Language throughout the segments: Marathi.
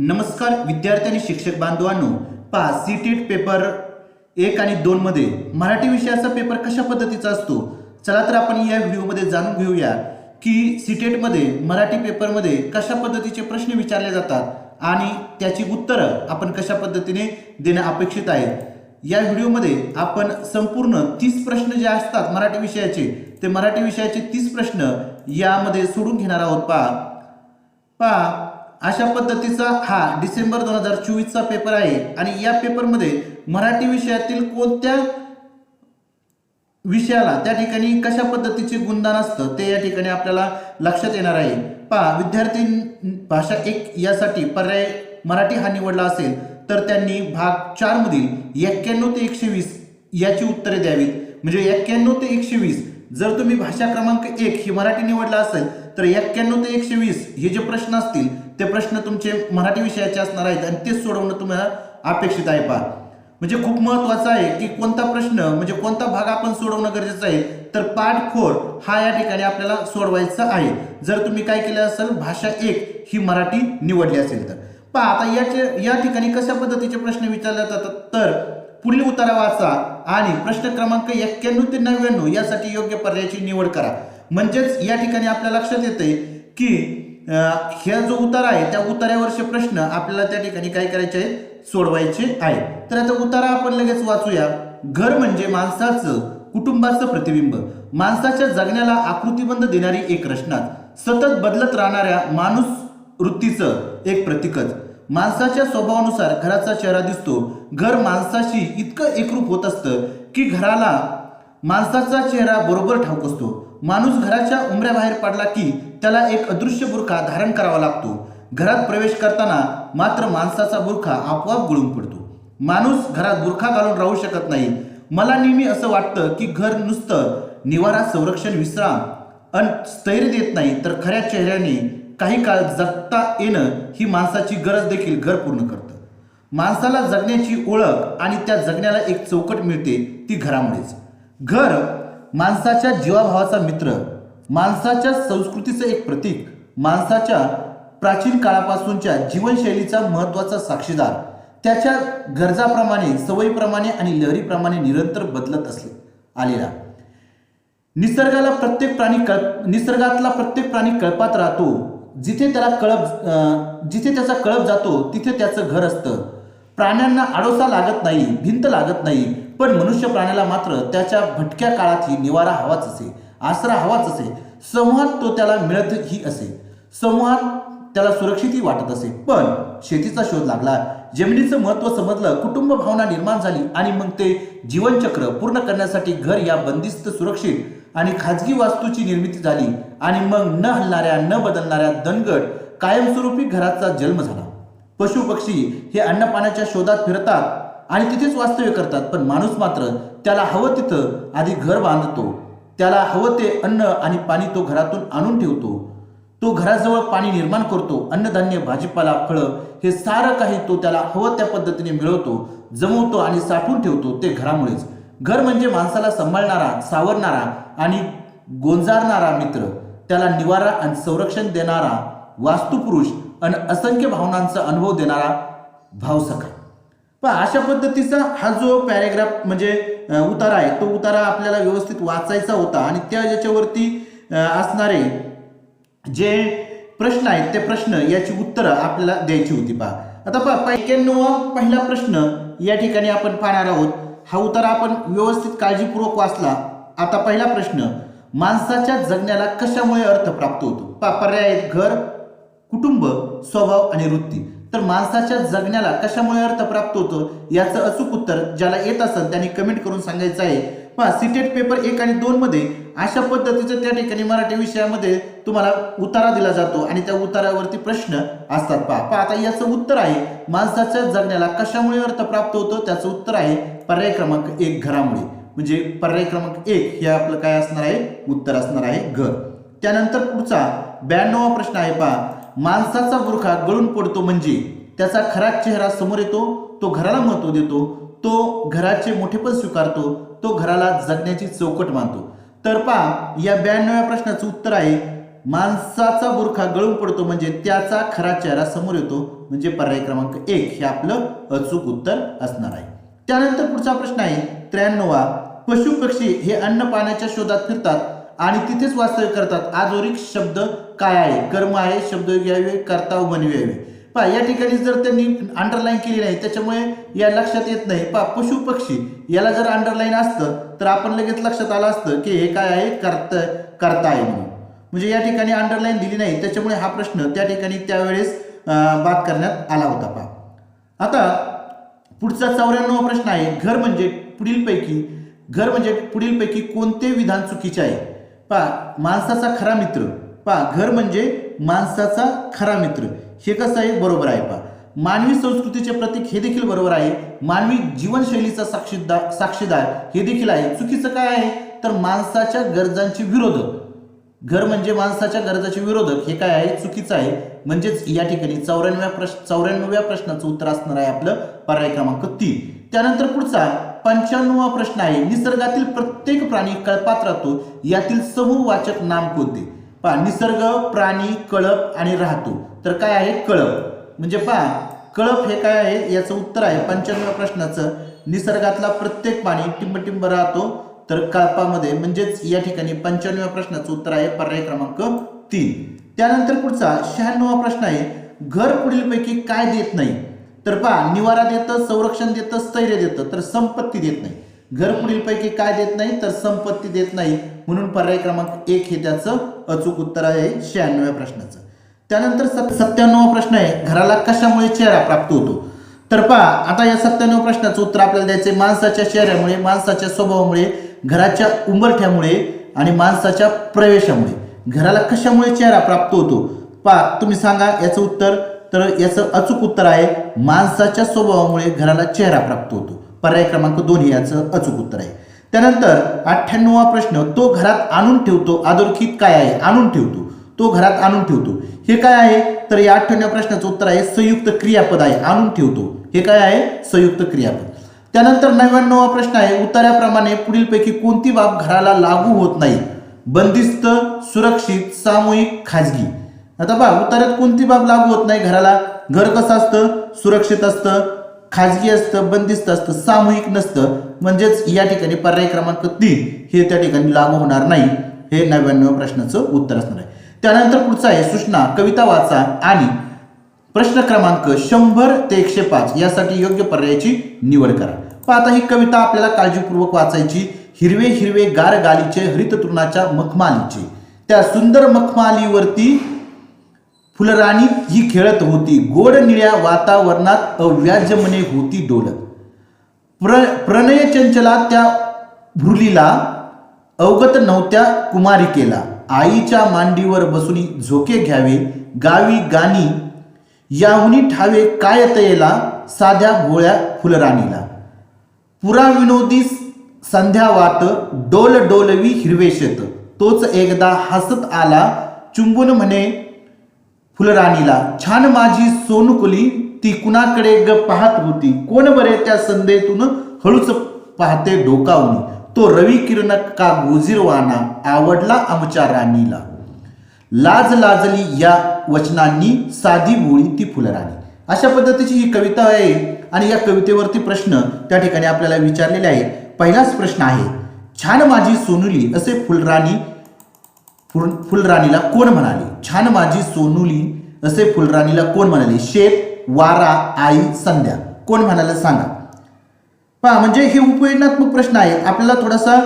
नमस्कार विद्यार्थी आणि शिक्षक बांधवांनो पहा सी टेट पेपर एक आणि दोन मध्ये मराठी विषयाचा पेपर कशा पद्धतीचा असतो? चला तर आपण या व्हिडिओमध्ये जाणून घेऊया की सी टेटमध्ये मराठी पेपरमध्ये कशा पद्धतीचे प्रश्न विचारले जातात आणि त्याची उत्तरं आपण कशा पद्धतीने देणं अपेक्षित आहे. या व्हिडिओमध्ये आपण संपूर्ण तीस प्रश्न जे असतात मराठी विषयाचे ते मराठी विषयाचे तीस प्रश्न यामध्ये सोडून घेणार आहोत. पहा. पहा अशा पद्धतीचा हा डिसेंबर दोन हजार चोवीसचा पेपर आहे. आणि या पेपरमध्ये मराठी विषयातील कोणत्या विषयाला त्या ठिकाणी कशा पद्धतीचे गुणदान असतं ते या ठिकाणी आपल्याला लक्षात येणार आहे. पहा विद्यार्थी भाषा एक यासाठी पर्याय मराठी हा निवडला असेल तर त्यांनी भाग चार मधील एक्क्याण्णव ते एकशे वीस याची उत्तरे द्यावीत. म्हणजे एक्क्याण्णव ते एकशे वीस जर तुम्ही भाषा क्रमांक एक ही मराठी निवडला असेल तर एक्क्याण्णव ते एकशे वीस हे जे प्रश्न असतील ते प्रश्न तुमचे मराठी विषयाचे असणार आहेत आणि ते सोडवणं तुम्हाला अपेक्षित आहे पहा. म्हणजे खूप महत्वाचं आहे की कोणता प्रश्न म्हणजे कोणता भाग आपण सोडवणं गरजेचं आहे तर पार्ट फोर हा या ठिकाणी आपल्याला सोडवायचा आहे. जर तुम्ही काय केलं असेल भाषा एक ही मराठी निवडली असेल तर. पहा आता याचे या ठिकाणी कशा पद्धतीचे प्रश्न विचारले जातात? तर पुढील उतारा वाचा आणि प्रश्न क्रमांक एक्क्याण्णव ते नव्याण्णव यासाठी योग्य पर्यायाची निवड करा. म्हणजेच या ठिकाणी आपल्या लक्षात येते की ह्या जो उतार आहे त्या उतार्यावरचे प्रश्न आपल्याला त्या ठिकाणी काय करायचे आहेत? सोडवायचे आहे तर आता उतारा आपण लगेच वाचूया. घर म्हणजे माणसाचं कुटुंबाचं प्रतिबिंब. माणसाच्या जगण्याला आकृतीबंध देणारी एक रचना. सतत बदलत राहणाऱ्या माणूस वृत्तीचं एक प्रतीकच. माणसाच्या स्वभावानुसार घराचा चेहरा दिसतो. घर माणसाशी इतकं एकरूप होत असतं की घराला माणसाचा चेहरा बरोबर ठाऊक असतो. माणूस घराच्या उमऱ्याबाहेर पडला की त्याला एक अदृश्य बुरखा धारण करावा लागतो. घरात प्रवेश करताना मात्र माणसाचा बुरखा आपोआप गळून पडतो. माणूस घरात बुरखा घालून राहू शकत नाही. मला नेहमी असं वाटतं की घर नुसतं निवारा संरक्षण विश्राम अन स्थैर्य देत नाही तर खऱ्या चेहऱ्याने काही काळ जगता येणं ही माणसाची गरज देखील घर पूर्ण करतं. माणसाला जगण्याची ओळख आणि त्या जगण्याला एक चौकट मिळते ती घरामुळेच. घर माणसाच्या जीवाभावाचा मित्र माणसाच्या संस्कृतीचं एक प्रतीक माणसाच्या प्राचीन काळापासूनच्या जीवनशैलीचा महत्त्वाचा साक्षीदार. त्याच्या गरजाप्रमाणे सवयीप्रमाणे आणि लहरीप्रमाणे निरंतर बदलत असले आलेला. निसर्गाला प्रत्येक प्राणी कळप निसर्गातला प्रत्येक प्राणी कळपात राहतो. जिथे त्याला कळप जिथे त्याचा कळप जातो तिथे त्याचं घर असतं. प्राण्यांना आडोसा लागत नाही भिंत लागत नाही पण मनुष्य प्राण्याला मात्र त्याच्या भटक्या काळातही निवारा हवाच असे. आसरा हवाच असे. संवाद तो त्याला मिळतही असे. संवाद त्याला सुरक्षितही वाटत असे. पण शेतीचा शोध लागला. जमिनीचं महत्त्व समजलं कुटुंब भावना निर्माण झाली आणि मग ते जीवनचक्र पूर्ण करण्यासाठी घर या बंदिस्त सुरक्षित आणि खाजगी वास्तूची निर्मिती झाली आणि मग न हलणाऱ्या न बदलणाऱ्या दणगट कायमस्वरूपी घराचा जन्म झाला. पशु पक्षी हे अन्नपाण्याच्या शोधात फिरतात आणि तिथेच वास्तव्य करतात पण माणूस मात्र त्याला हवं तिथं आधी घर बांधतो. त्याला हवं ते अन्न आणि पाणी तो घरातून आणून ठेवतो. तो घराजवळ पाणी निर्माण करतो. अन्नधान्य भाजीपाला फळं हे सारं काही तो त्याला हवं त्या पद्धतीने मिळवतो जमवतो आणि साठवून ठेवतो ते घरामुळेच. घर म्हणजे माणसाला सांभाळणारा सावरणारा आणि गोंजारणारा मित्र. त्याला निवारा आणि संरक्षण देणारा वास्तुपुरुष आणि असंख्य भावनांचा अनुभव देणारा भावसखा. पण अशा पद्धतीचा हा जो पॅरेग्राफ म्हणजे उतारा आहे. तो उतारा आपल्याला व्यवस्थित वाचायचा होता आणि त्या ज्याच्यावरती असणारे जे प्रश्न आहेत ते प्रश्न याची उत्तरं आपल्याला द्यायची होती पहा. आता पहा पैक्याण्णव पहिला प्रश्न या ठिकाणी आपण पाहणार आहोत. हा उतारा आपण व्यवस्थित काळजीपूर्वक वाचला. आता पहिला प्रश्न माणसाच्या जगण्याला कशामुळे अर्थ प्राप्त होतो? पहा पर्याय आहेत घर कुटुंब स्वभाव आणि वृत्ती. तर माणसाच्या जगण्याला कशामुळे अर्थ प्राप्त होतो याचं अचूक उत्तर ज्याला येत असेल त्यांनी कमेंट करून सांगायचं आहे. पहा सिटेट पेपर एक आणि दोन मध्ये अशा पद्धतीचं त्या ठिकाणी मराठी विषयामध्ये तुम्हाला उतारा दिला जातो आणि त्या उतारावरती प्रश्न असतात. पहा पहा आता याचं उत्तर आहे माणसाच्या जगण्याला कशामुळे अर्थ प्राप्त होतो त्याचं उत्तर आहे पर्याय क्रमांक एक घरामुळे. म्हणजे पर्याय क्रमांक एक हे आपलं काय असणार आहे? उत्तर असणार आहे घर. त्यानंतर पुढचा ब्याण्णवा प्रश्न आहे पहा. माणसाचा बुरखा गळून पडतो म्हणजे त्याचा खरा चेहरा समोर येतो तो घराला महत्त्व देतो तो घराचे मोठेपण स्वीकारतो तो घराला जगण्याची चौकट मानतो. तर पहा या ब्याण्णव्या प्रश्नाचं उत्तर आहे माणसाचा बुरखा गळून पडतो म्हणजे त्याचा खरा चेहरा समोर येतो म्हणजे पर्याय क्रमांक एक हे आपलं अचूक उत्तर असणार आहे. त्यानंतर पुढचा प्रश्न आहे त्र्याण्णवा पशु पक्षी हे अन्न पाण्याच्या शोधात फिरतात आणि तिथेच वास्तव्य करतात. आजोरिक शब्द काय आहे? कर्म आहे शब्द घ्यावे करता बनवावे पा या ठिकाणी जर त्यांनी अंडरलाईन केली नाही त्याच्यामुळे या लक्षात येत नाही. पा पशु पक्षी याला जर अंडरलाईन असतं तर आपण लगेच लक्षात आलं असतं की हे काय आहे? कर्त करता आहे म्हणून. म्हणजे या ठिकाणी अंडरलाईन दिली नाही त्याच्यामुळे हा प्रश्न त्या ठिकाणी त्यावेळेस बाद करण्यात आला होता पा आता पुढचा चौऱ्याण्णव प्रश्न आहे. घर म्हणजे पुढीलपैकी घर म्हणजे पुढीलपैकी कोणते विधान चुकीचे आहे? पा माणसाचा खरा मित्र. पा घर म्हणजे माणसाचा खरा मित्र. हे कसं आहे? बरोबर आहे पा. मानवी संस्कृतीचे प्रतीक हे देखील बरोबर आहे. मानवी जीवनशैलीचा साक्षीदार साक्षीदार हे देखील आहे. चुकीचं काय आहे? तर माणसाच्या गरजांचे विरोधक. घर म्हणजे माणसाच्या गरजाचे विरोधक. हे काय आहे? चुकीचं आहे. म्हणजेच या ठिकाणी चौऱ्याण्णव्या प्रश्न चौऱ्याण्णव्या प्रश्नाचं उत्तर असणार आहे आपलं. पर्याय क्रमांक तीन. त्यानंतर पुढचा. पंच्याण्णवा प्रश्न आहे. निसर्गातील प्रत्येक प्राणी कळपात राहतो. यातील समूहवाचक नाम कोणते? पहा निसर्ग प्राणी कळप आणि राहतो. तर काय आहे? कळप. म्हणजे पहा कळप हे काय आहे? याचं उत्तर आहे पंच्याण्णव प्रश्नाचं. निसर्गातला प्रत्येक प्राणी टिंबटिंब राहतो. तर कळपामध्ये म्हणजेच या ठिकाणी पंच्याण्णव प्रश्नाचं उत्तर आहे पर्याय क्रमांक तीन. त्यानंतर पुढचा शहाण्णवा प्रश्न आहे. घर पुढीलपैकी काय देत नाही? तर पहा निवारा देतं संरक्षण देतं स्थैर्य देतं तर संपत्ती देत नाही. घर पुढीलपैकी काय देत नाही तर संपत्ती देत नाही. म्हणून पर्याय क्रमांक एक हे त्याचं अचूक उत्तर आहे शहाण्णव्या प्रश्नाचं. त्यानंतर सत सत्त्याण्णव प्रश्न आहे घराला कशामुळे चेहरा प्राप्त होतो? तर पहा आता या सत्त्याण्णव प्रश्नाचं उत्तर आपल्याला द्यायचंय माणसाच्या चेहऱ्यामुळे माणसाच्या स्वभावामुळे घराच्या उंबरठ्यामुळे आणि माणसाच्या प्रवेशामुळे. घराला कशामुळे चेहरा प्राप्त होतो? पहा तुम्ही सांगा याचं उत्तर तर याचं अचूक उत्तर आहे माणसाच्या स्वभावामुळे घराला चेहरा प्राप्त होतो. पर्याय क्रमांक दोन हे याचं अचूक उत्तर आहे. त्यानंतर अठ्ठ्याण्णवा प्रश्न तो घरात आणून ठेवतो अधोरेखित काय आहे? आणून ठेवतो. तो घरात आणून ठेवतो. हे काय आहे? तर या अठ्ठ्याण्णव प्रश्नाचं उत्तर आहे संयुक्त क्रियापद आहे आणून ठेवतो. हे काय आहे? संयुक्त क्रियापद. त्यानंतर नव्याण्णवा प्रश्न आहे उत्तराप्रमाणे पुढीलपैकी कोणती बाब घराला लागू होत नाही? बंदिस्त सुरक्षित सामूहिक खाजगी. आता बा उत्तरात कोणती बाब लागू होत नाही घराला? घर कसं असतं? सुरक्षित असतं खाजगी असतं बंदिस्त असतं सामूहिक नसतं. म्हणजेच या ठिकाणी पर्याय क्रमांक तीन हे त्या ठिकाणी लागू होणार नाही. हे नव्याण्णव प्रश्नाचं उत्तर असणार आहे. त्यानंतर पुढचं आहे सूचना कविता वाचा आणि प्रश्न क्रमांक शंभर ते एकशे पाच यासाठी योग्य पर्यायाची निवड करा. पण आता ही कविता आपल्याला काळजीपूर्वक वाचायची. हिरवे हिरवे गार गालीचे हरित तृणाच्या मखमालीचे. त्या सुंदर मखमालीवरती फुलराणी ही खेळत होती. गोड निळ्या वातावरणात अव्याजमने होती डोलत. प्र प्रणय चंचला त्या भुरलीला अवगत नव्हत्या कुमारिकेला. आईच्या मांडीवर बसून झोके घ्यावे गावी गाणी याहुनी ठावे काय तयेला साध्या भोळ्या फुलराणीला. पुरा विनोदी संध्या वाट डोल डोलवी हिरवे शेत तोच एकदा हसत आला चुंबून म्हणे फुलराणीला छान माझी सोनुकुली ती कुणाकडे ग पाहत होती? कोण बरे त्या संदेतून हळूच पाहते डोकावून? तो रवी किरण का गोजीरवाना आवडला आमच्या राणीला? लाज लाजली या वचनांनी साधी बोळी ती फुलराणी. अशा पद्धतीची ही कविता आहे आणि या कवितेवरती प्रश्न त्या ठिकाणी आपल्याला विचारलेले आहे पहिलाच प्रश्न आहे छान माझी सोनुली असे फुलराणी फुल फुलराणीला कोण म्हणाले? छान माझी सोनुली असे फुलराणीला कोण म्हणाले? शेत वारा आई संध्या. कोण म्हणाले सांगा. पहा म्हणजे हे उपयोजनात्मक प्रश्न आहे. आपल्याला थोडासा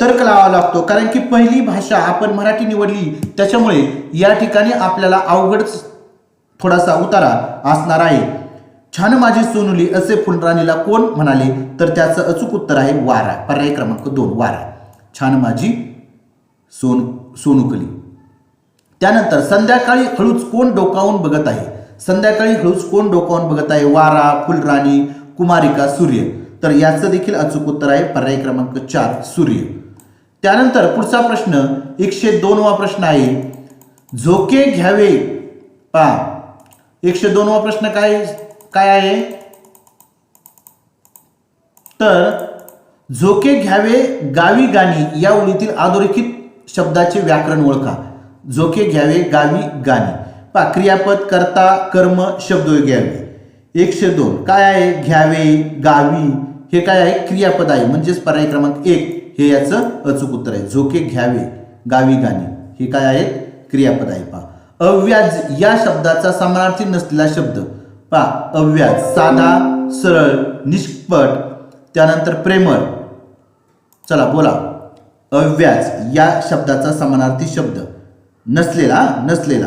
तर्क लावावा लागतो. कारण की पहिली भाषा आपण मराठी निवडली त्याच्यामुळे या ठिकाणी आपल्याला अवघडच थोडासा उतारा असणार आहे. छान माझी सोनुली असे फुलराणीला कोण म्हणाले? तर त्याचं अचूक उत्तर आहे वारा. पर्याय क्रमांक दोन वारा. छान माझी सोन सोनुकली. त्यानंतर संध्याकाळी हळूच कोण डोकावून बघत आहे? संध्याकाळी हळूच कोण डोकावून बघत आहे? वारा फुलराणी कुमारिका सूर्य. तर याचं देखील अचूक उत्तर आहे पर्याय क्रमांक चार सूर्य. त्यानंतर पुढचा प्रश्न एकशे दोनवा प्रश्न आहे. झोके घ्यावे. पा. एकशे दोनवा प्रश्न काय काय आहे? तर झोके घ्यावे गावी गाणी या ओळीतील अधोरेखित शब्दाचे व्याकरण ओळखा. झोके घ्यावे गावी गाणे. पा क्रियापद करता कर्म शब्द घ्यावे. एकशे दोन. काय आहे? घ्यावे गावी. हे काय आहे? क्रियापद आहे. म्हणजेच पर्याय क्रमांक एक. हे याचं अचूक उत्तर आहे. झोके घ्यावे गावी गाणी. हे काय आहे? क्रियापद आहे पा. अव्याज या शब्दाचा समानार्थी नसलेला शब्द. पा अव्याज. साधा सरळ निष्पट त्यानंतर प्रेमळ. चला बोला. अव्याज या शब्दाचा समानार्थी शब्द. नसलेला नसलेला.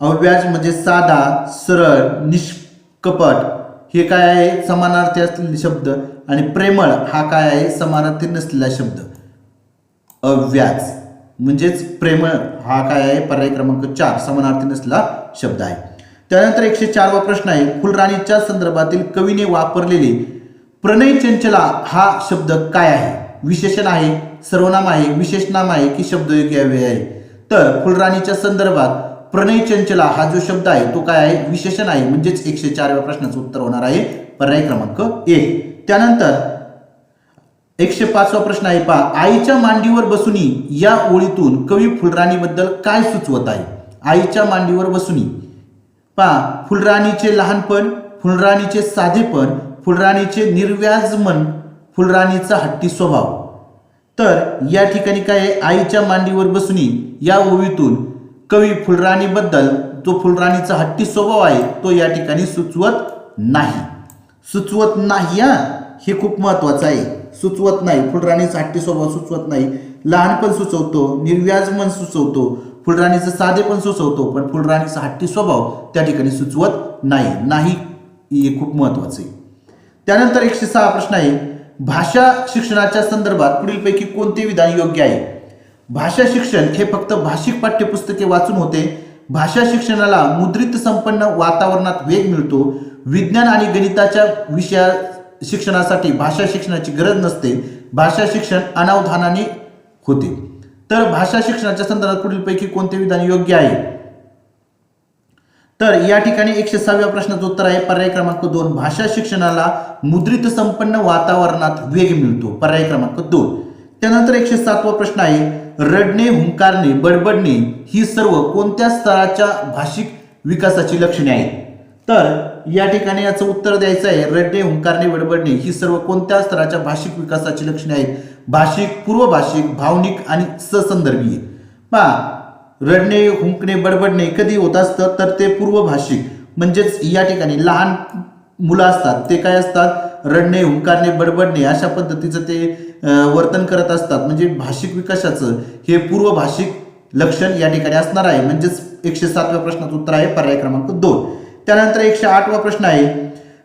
अव्याज म्हणजे साधा सरळ निष्कपट. हे काय आहे? समानार्थी असलेले शब्द. आणि प्रेमळ हा काय आहे? समानार्थी नसलेला शब्द. अव्याज म्हणजेच प्रेमळ हा काय आहे? पर्याय क्रमांक चार समानार्थी नसलेला शब्द आहे. त्यानंतर एकशे चारवा प्रश्न आहे. फुलराणीच्या संदर्भातील कवीने वापरलेले प्रणय चंचला हा शब्द काय आहे? विशेषण आहे. सर्वनाम आहे विशेषनाम आहे की शब्द अव्यय आहे. तर फुलराणीच्या संदर्भात प्रणय चंचला हा जो शब्द आहे तो काय आहे? विशेषण आहे. म्हणजेच एकशे चारव्या प्रश्नाचं उत्तर होणार आहे. पर्याय क्रमांक एक. त्यानंतर एकशे पाचवा प्रश्न आहे पहा. आईच्या मांडीवर बसुनी या ओळीतून कवी फुलराणीबद्दल काय सुचवत आहे? आईच्या मांडीवर बसुनी. पहा फुलराणीचे लहानपण फुलराणीचे साधेपण फुलराणीचे निर्व्याजमन फुलराणीचा हट्टी स्वभाव. तर या ठिकाणी काय आहे? आईच्या मांडीवर बसणी या ओवीतून कवी फुलराणीबद्दल जो फुलराणीचा हट्टी स्वभाव आहे तो या ठिकाणी सुचवत नाही. सुचवत नाही हा? हे खूप महत्वाचं आहे. सुचवत नाही. फुलराणीचा हट्टी स्वभाव सुचवत नाही. लहानपण सुचवतो निर्व्याज मन सुचवतो फुलराणीचं साधे पण सुचवतो पण फुलराणीचा हट्टी स्वभाव त्या ठिकाणी सुचवत नाही. नाही हे खूप महत्वाचं आहे. त्यानंतर एकशे सहा प्रश्न आहे. भाषा शिक्षणाच्या संदर्भात पुढीलपैकी कोणते विधान योग्य आहे? भाषा शिक्षण हे फक्त भाषिक पाठ्यपुस्तके वाचून होते. भाषा शिक्षणाला मुद्रित संपन्न वातावरणात वेग मिळतो. विज्ञान आणि गणिताच्या विषया शिक्षणासाठी भाषा शिक्षणाची गरज नसते. भाषा शिक्षण अनावधानाने होते. तर भाषा शिक्षणाच्या संदर्भात पुढीलपैकी कोणते विधान योग्य आहे? तर या ठिकाणी एकशे सहाव्या प्रश्नाचं उत्तर आहे. पर्याय क्रमांक दोन भाषा शिक्षणाला मुद्रित संपन्न वातावरणात वेग मिळतो. पर्याय क्रमांक दोन. त्यानंतर एकशे सातवा प्रश्न आहे. रडणे हुंकारणे बडबडणे ही सर्व कोणत्या स्तराच्या भाषिक विकासाची लक्षणे आहेत? तर या ठिकाणी याचं उत्तर द्यायचं आहे. रडणे हुंकारणे बडबडणे ही सर्व कोणत्या स्तराच्या भाषिक विकासाची लक्षणे आहेत? भाषिक पूर्व भाषिक भावनिक आणि ससंदर्भीय. पहा रडणे हुंकणे बडबडणे कधी होत असतं तर ते पूर्व भाषिक म्हणजेच या ठिकाणी लहान मुलं असतात ते काय असतात? रडणे हुंकारणे बडबडणे अशा पद्धतीचं ते वर्तन करत असतात. म्हणजे भाषिक विकासाचं हे पूर्व भाषिक लक्षण या ठिकाणी असणार आहे. म्हणजेच एकशे सातव्या प्रश्नाचं उत्तर आहे पर्याय क्रमांक दोन. त्यानंतर एकशे आठवा प्रश्न आहे.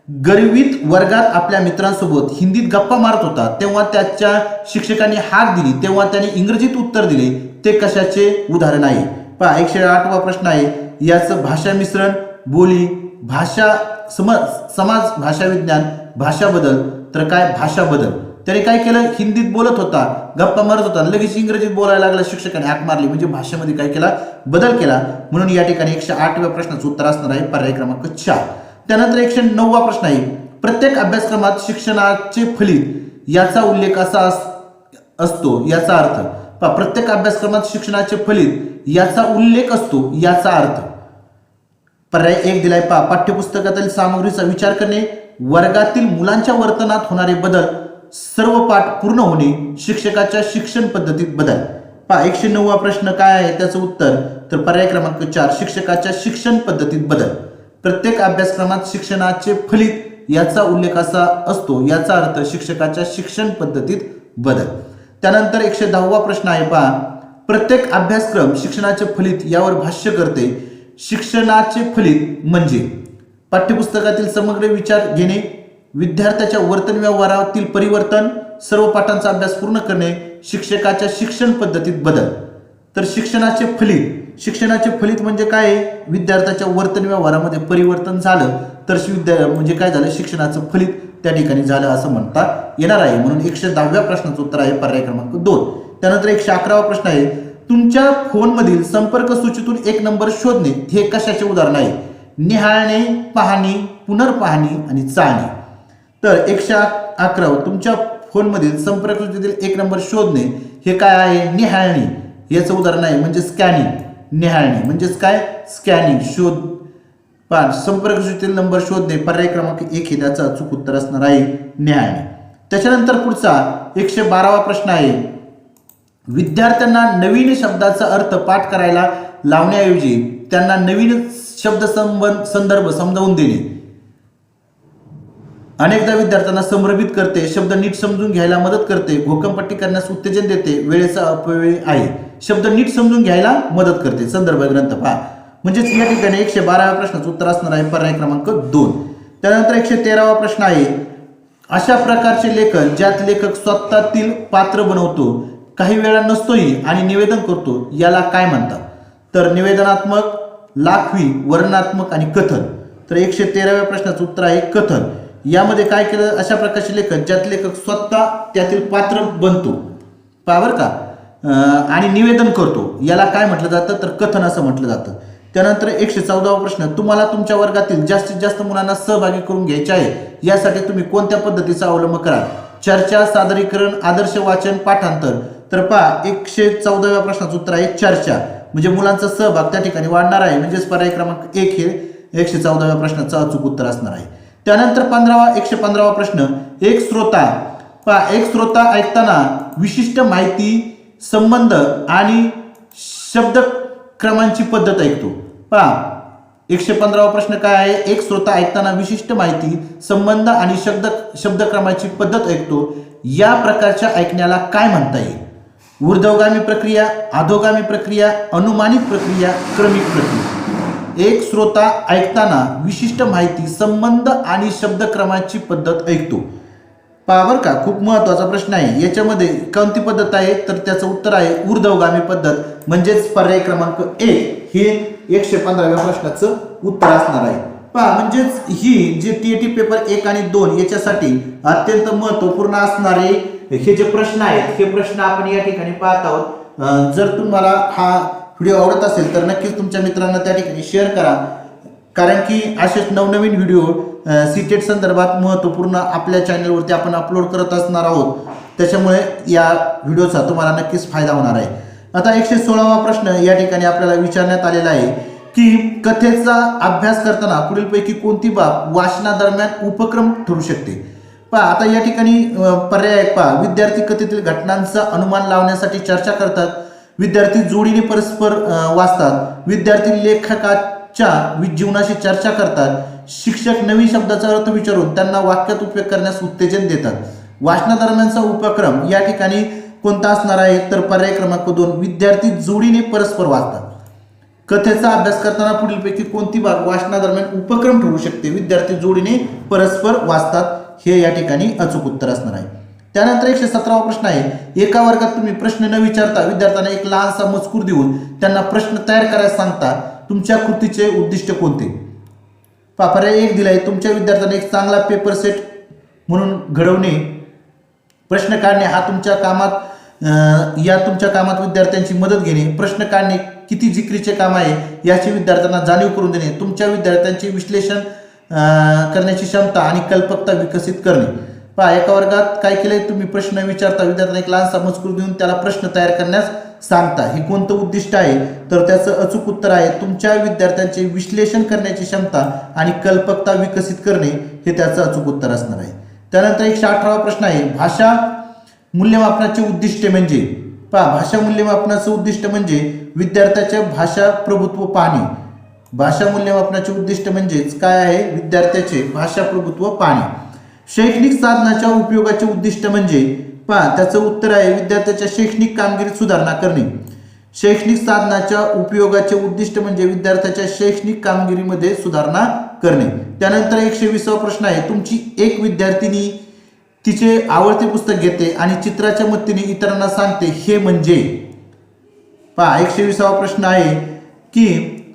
गरिबीत वर्गात आपल्या मित्रांसोबत हिंदीत गप्पा मारत होता. तेव्हा त्याच्या शिक्षकांनी हाक दिली. तेव्हा त्याने इंग्रजीत उत्तर दिले. ते कशाचे? उदाहरण आहे. पहा एकशे आठवा प्रश्न आहे. याचं भाषा मिश्रण बोली भाषा समज समाज भाषा विज्ञान भाषा बदल. तर काय? भाषा बदल. त्याने काय केलं? हिंदीत बोलत होता. गप्पा मारत होता. लगेच इंग्रजीत बोलायला लागला. शिक्षकाने हाक मारली. म्हणजे भाषेमध्ये काय केला? बदल केला. म्हणून या ठिकाणी एकशे आठव्या प्रश्नाचं उत्तर असणार आहे. पर्याय क्रमांक चार. त्यानंतर एकशे नववा प्रश्न आहे. प्रत्येक अभ्यासक्रमात शिक्षणाचे फलित याचा उल्लेख असा अस- असतो याचा अर्थ. पहा, प्रत्येक अभ्यासक्रमात शिक्षणाचे फलित याचा उल्लेख असतो याचा अर्थ. पर्याय एक दिलाय पहा पाठ्यपुस्तकातील सामग्रीचा विचार करणे वर्गातील मुलांच्या वर्तनात होणारे बदल सर्व पाठ पूर्ण होणे शिक्षकाच्या शिक्षण पद्धतीत बदल. पहा एकशे नववा प्रश्न काय आहे? त्याचं उत्तर तर पर्याय क्रमांक चार शिक्षकाच्या शिक्षण पद्धतीत बदल. प्रत्येक अभ्यासक्रमात शिक्षणाचे फलित याचा उल्लेख असा असतो याचा अर्थ शिक्षकाच्या शिक्षण पद्धतीत बदल. त्यानंतर एकशे दहावा प्रश्न आहे पहा. प्रत्येक अभ्यासक्रम शिक्षणाचे फलित यावर भाष्य करते. शिक्षणाचे फलित म्हणजे? पाठ्यपुस्तकातील समग्र विचार घेणे विद्यार्थ्याच्या वर्तन व्यवहारातील परिवर्तन सर्व पाठांचा अभ्यास पूर्ण करणे शिक्षकाच्या शिक्षण पद्धतीत बदल. तर शिक्षणाचे फलित शिक्षणाचे फलित म्हणजे काय? आहे? विद्यार्थ्याच्या वर्तन व्यवहारामध्ये परिवर्तन झालं तर विद्या म्हणजे काय झालं? शिक्षणाचं फलित त्या ठिकाणी झालं असं म्हणता येणार आहे. म्हणून एकशे दहाव्या प्रश्नाचं उत्तर आहे पर्याय क्रमांक दोन. त्यानंतर एकशे अकरावा प्रश्न आहे. तुमच्या फोनमधील संपर्क सूचीतून एक नंबर शोधणे हे कशाचे उदाहरण आहे? निहाळणे पाहणे पुनर्पाहणे आणि चाळणे तर एकशे अकरा तुमच्या फोनमधील संपर्क सूचीतील एक नंबर शोधणे हे काय आहे? निहाळणे. याचं उदाहरण आहे म्हणजे स्कॅनिंग निहाळणे. म्हणजेच काय? स्कॅनिंग शोध. पाच संपर्क सूचीतील नंबर शोधणे पर्याय क्रमांक एक हे त्याचं अचूक उत्तर असणार आहे निहाळणे. त्याच्यानंतर पुढचा एकशे बारावा प्रश्न आहे. विद्यार्थ्यांना नवीन शब्दाचा अर्थ पाठ करायला लावण्याऐवजी त्यांना नवीन शब्द संबंध संदर्भ समजावून देणे. अनेकदा विद्यार्थ्यांना संभ्रमित करते शब्द नीट समजून घ्यायला मदत करते भोकंपट्टी करण्यास उत्तेजन देते वेळेचा अपव्यय आहे. शब्द नीट समजून घ्यायला मदत करते. संदर्भ ग्रंथ पहा. म्हणजेच या ठिकाणी एकशे बाराव्या प्रश्नाचं उत्तर असणार आहे. पर्याय क्रमांक दोन. त्यानंतर एकशे तेरावा प्रश्न आहे. अशा प्रकारचे लेखन ज्यात लेखक स्वतःतील पात्र बनवतो काही वेळा नसतोही आणि निवेदन करतो याला काय म्हणतात? तर निवेदनात्मक लाखवी वर्णनात्मक आणि कथन. तर एकशे तेराव्या प्रश्नाचं उत्तर आहे कथन. यामध्ये काय केलं? अशा प्रकारचे लेखन ज्यात लेखक स्वतः त्यातील पात्र बनतो. पहा का. आणि निवेदन करतो. याला काय म्हटलं जातं? तर कथन असं म्हटलं जातं. त्यानंतर एकशे चौदावा प्रश्न तुम्हाला तुमच्या वर्गातील जास्तीत जास्त मुलांना सहभागी करून घ्यायचे आहे यासाठी तुम्ही कोणत्या पद्धतीचा अवलंब कराल? चर्चा सादरीकरण आदर्श वाचन पाठांतर. तर पहा एकशे चौदाव्या प्रश्नाचं उत्तर आहे चर्चा. म्हणजे मुलांचा सहभाग त्या ठिकाणी वाढणार आहे. म्हणजेच पर्याय क्रमांक एक हे एकशे चौदाव्या प्रश्नाचं अचूक उत्तर असणार आहे. त्यानंतर पंधरावा एकशे पंधरावा प्रश्न एक श्रोता. पहा एक श्रोता ऐकताना विशिष्ट माहिती संबंध आणि शब्द क्रमांची पद्धत ऐकतो. पहा एकशे पंधरावा प्रश्न काय आहे? एक श्रोता ऐकताना विशिष्ट माहिती संबंध आणि शब्द शब्दक्रमाची पद्धत ऐकतो. या प्रकारच्या ऐकण्याला काय म्हणता येईल? ऊर्ध्वगामी प्रक्रिया अधोगामी प्रक्रिया अनुमानित प्रक्रिया क्रमिक प्रक्रिया. एक श्रोता ऐकताना विशिष्ट माहिती संबंध आणि शब्दक्रमाची पद्धत ऐकतो. पहा बरं का खूप महत्त्वाचा प्रश्न आहे. याच्यामध्ये कोणती पद्धत आहे तर त्याचं उत्तर आहे ऊर्ध्वगामी पद्धत. म्हणजेच पर्याय क्रमांक एक हे एकशे पंधराव्या प्रश्नाचं उत्तर असणार आहे. पहा म्हणजेच ही जे टी टी पेपर एक आणि दोन याच्यासाठी अत्यंत महत्त्वपूर्ण असणारे हे जे प्रश्न आहेत हे प्रश्न आपण या ठिकाणी पाहत आहोत. जर तुम्हाला हा व्हिडिओ आवडत असेल तर नक्कीच तुमच्या मित्रांना त्या ठिकाणी शेअर करा. कारण की असेच नवनवीन व्हिडिओ सीटेट संदर्भात महत्त्वपूर्ण आपल्या चॅनलवरती आपण अपलोड करत असणार आहोत. त्याच्यामुळे या व्हिडिओचा तुम्हाला नक्कीच फायदा होणार आहे. आता एकशे सोळावा प्रश्न या ठिकाणी आपल्याला विचारण्यात आलेला आहे की कथेचा अभ्यास करताना पुढीलपैकी कोणती बाब वाचनादरम्यान उपक्रम ठरू शकते? पहा आता या ठिकाणी पर्याय पहा. विद्यार्थी कथेतील घटनांचा अनुमान लावण्यासाठी चर्चा करतात. विद्यार्थी जोडीने परस्पर वाचतात. विद्यार्थी लेखकात वि- जीवनाशी चर्चा करतात. शिक्षक नवीन शब्दाचा अर्थ विचारून त्यांना वाक्यात उपयोग करण्यास उत्तेजन देतात. वाचनादरम्यानचा उपक्रम या ठिकाणी कोणता असणार आहे? तर पर्याय क्रमांक दोन विद्यार्थी जोडीने परस्पर वाचतात. कथेचा अभ्यास करताना पुढीलपैकी कोणती बाब वाचनादरम्यान उपक्रम ठरू शकते? विद्यार्थी जोडीने परस्पर वाचतात. हे या ठिकाणी अचूक उत्तर असणार आहे. त्यानंतर एकशे सतरावा प्रश्न आहे. एका वर्गात तुम्ही प्रश्न न विचारता विद्यार्थ्यांना एक लहानसा मजकूर देऊन त्यांना प्रश्न तयार करायला सांगता. तुमच्या कृतीचे उद्दिष्ट कोणते? पहा, पर्याय एक दिलाय तुमच्या विद्यार्थ्यांना एक चांगला पेपर सेट म्हणून घडवणे प्रश्न काढणे हा तुमच्या कामात या तुमच्या कामात विद्यार्थ्यांची मदत घेणे प्रश्न काढणे किती जिक्रीचे काम आहे याची विद्यार्थ्यांना जाणीव करून देणे तुमच्या विद्यार्थ्यांचे विश्लेषण करण्याची क्षमता आणि कल्पकता विकसित करणे. पहा एका वर्गात काय केलंय? तुम्ही प्रश्न विचारता विद्यार्थ्यांना एक लहानसा मजकूर देऊन त्याला प्रश्न तयार करण्यास सांगता. हे कोणतं उद्दिष्ट आहे? तर त्याचं अचूक उत्तर आहे तुमच्या विद्यार्थ्यांचे विश्लेषण करण्याची क्षमता आणि कल्पकता विकसित करणे हे त्याचं अचूक उत्तर असणार आहे. त्यानंतर एकशे अठरावा प्रश्न आहे भाषा मूल्यमापनाचे उद्दिष्ट म्हणजे? पहा भाषा मूल्यमापनाचं उद्दिष्ट म्हणजे विद्यार्थ्याचे भाषा प्रभुत्व पाहणे. भाषा मूल्यमापनाचे उद्दिष्ट म्हणजेच काय आहे? विद्यार्थ्याचे भाषा प्रभुत्व पाहणे. शैक्षणिक साधनाच्या उपयोगाचे उद्दिष्ट म्हणजे पहा त्याचं उत्तर आहे विद्यार्थ्याच्या शैक्षणिक कामगिरीत सुधारणा करणे. शैक्षणिक साधनाच्या उपयोगाचे उद्दिष्ट म्हणजे विद्यार्थ्याच्या शैक्षणिक कामगिरीमध्ये सुधारणा करणे. त्यानंतर एकशे विसावा प्रश्न आहे तुमची एक विद्यार्थिनी तिचे आवडते पुस्तक घेते आणि चित्राच्या मदतीने इतरांना सांगते हे म्हणजे. पहा एकशे विसावा प्रश्न आहे की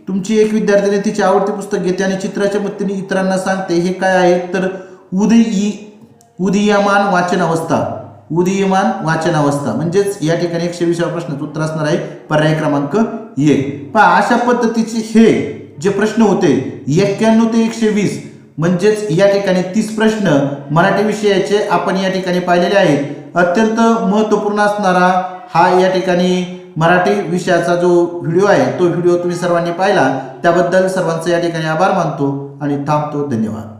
तुमची एक विद्यार्थिनी तिचे आवडते पुस्तक घेते आणि चित्राच्या मदतीने इतरांना सांगते हे काय आहे? तर उदयी उदीयमान वाचन अवस्था उदीयमान वाचन अवस्था म्हणजेच या ठिकाणी एकशे विसाव्या प्रश्नाचं उत्तर असणार आहे. पर्याय क्रमांक एक पहा अशा पद्धतीचे हे जे प्रश्न होते एक्क्याण्णव ते एकशे वीस म्हणजेच या ठिकाणी तीस प्रश्न मराठी विषयाचे आपण या ठिकाणी पाहिलेले आहेत. अत्यंत महत्त्वपूर्ण असणारा हा या ठिकाणी मराठी विषयाचा जो व्हिडिओ आहे तो व्हिडिओ तुम्ही सर्वांनी पाहिला. त्याबद्दल सर्वांचे या ठिकाणी आभार मानतो आणि थांबतो. धन्यवाद.